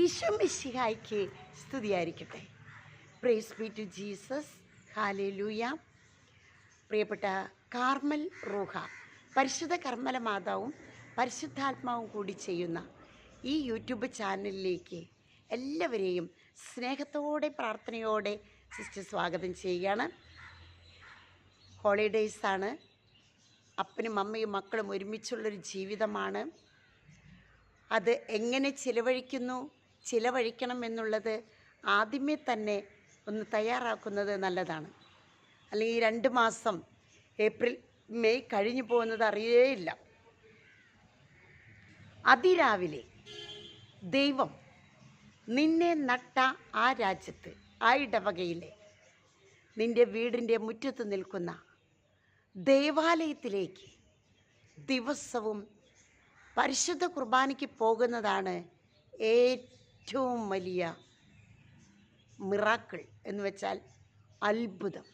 ഈശോ മിശിഹായ്ക്ക് സ്തുതിയായിരിക്കട്ടെ. Praise be to Jesus hallelujah പ്രിയപ്പെട്ട കാർമൽ റൂഹ പരിശുദ്ധ കർമ്മല മാതാവും പരിശുദ്ധാത്മാവും കൂടി ചെയ്യുന്ന ഈ യൂട്യൂബ് ചാനലിലേക്ക് എല്ലാവരെയും സ്നേഹത്തോടെ പ്രാർത്ഥനയോടെ സിസ്റ്റർ സ്വാഗതം ചെയ്യുകയാണ്. ഹോളിഡേയ്സാണ് അപ്പനും അമ്മയും മക്കളും ഒരുമിച്ചുള്ളൊരു ജീവിതമാണ്. അത് എങ്ങനെ ചിലവഴിക്കുന്നു? ചിലവഴിക്കണം എന്നുള്ളത് ആദ്യമേ തന്നെ ഒന്ന് തയ്യാറാക്കുന്നത് നല്ലതാണ്. അല്ലെങ്കിൽ രണ്ട് മാസം ഏപ്രിൽ മെയ് കഴിഞ്ഞു പോകുന്നത് അറിയേയില്ല. അതിരാവിലെ ദൈവം നിന്നെ നട്ട ആ രാജ്യത്ത് ആ ഇടവകയിലെ നിന്റെ വീടിന്റെ മുറ്റത്ത് നിൽക്കുന്ന ദേവാലയത്തിലേക്ക് ദിവസവും പരിശുദ്ധ കുർബാനയ്ക്ക് പോകുന്നതാണ് ഏറ്റവും വലിയ മിറാക്കിൾ എന്ന് വെച്ചാൽ അത്ഭുതം.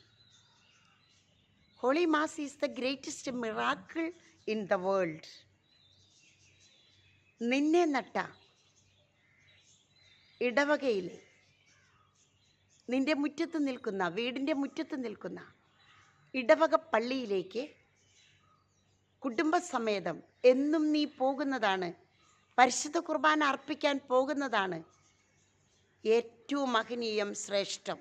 Holy mass is the greatest miracle in the world. നിന്നെ നട്ട ഇടവകയിൽ നിന്റെ മുറ്റത്ത് നിൽക്കുന്ന വീടിന്റെ മുറ്റത്ത് നിൽക്കുന്ന ഇടവക പള്ളിയിലേക്ക് കുടുംബസമേതം എന്നും നീ പോകുന്നതാണ് പരിശുദ്ധ കുർബാന അർപ്പിക്കാൻ പോകുന്നതാണ് ഏറ്റവും മഹനീയം ശ്രേഷ്ഠം.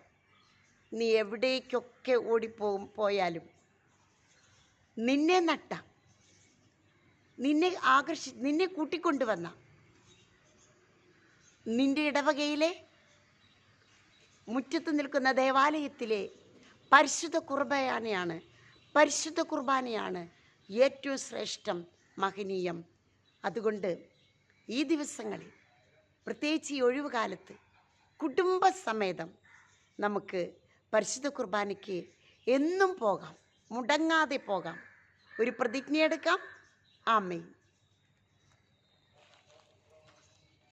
നീ എവിടേക്കൊക്കെ ഓടിപ്പോകും പോയാലും. നിന്നെ നട്ട. നിന്നെ ആകർഷി നിന്നെ കൂട്ടിക്കൊണ്ടുവന്ന. നിന്റെ ഇടവകയിലെ മുറ്റത്ത് നിൽക്കുന്ന ദേവാലയത്തിലെ പരിശുദ്ധ കുർബാനയാണ് പരിശുദ്ധ കുർബാനയാണ് ഏറ്റവും ശ്രേഷ്ഠം മഹനീയം. അതുകൊണ്ട് ഈ ദിവസങ്ങളിൽ പ്രത്യേകിച്ച് ഈ ഒഴിവുകാലത്ത് കുടുംബസമേതം നമുക്ക് പരിശുദ്ധ കുർബാനയ്ക്ക് എന്നും പോകാം മുടങ്ങാതെ പോകാം. ഒരു പ്രതിജ്ഞ എടുക്കാം ആമേ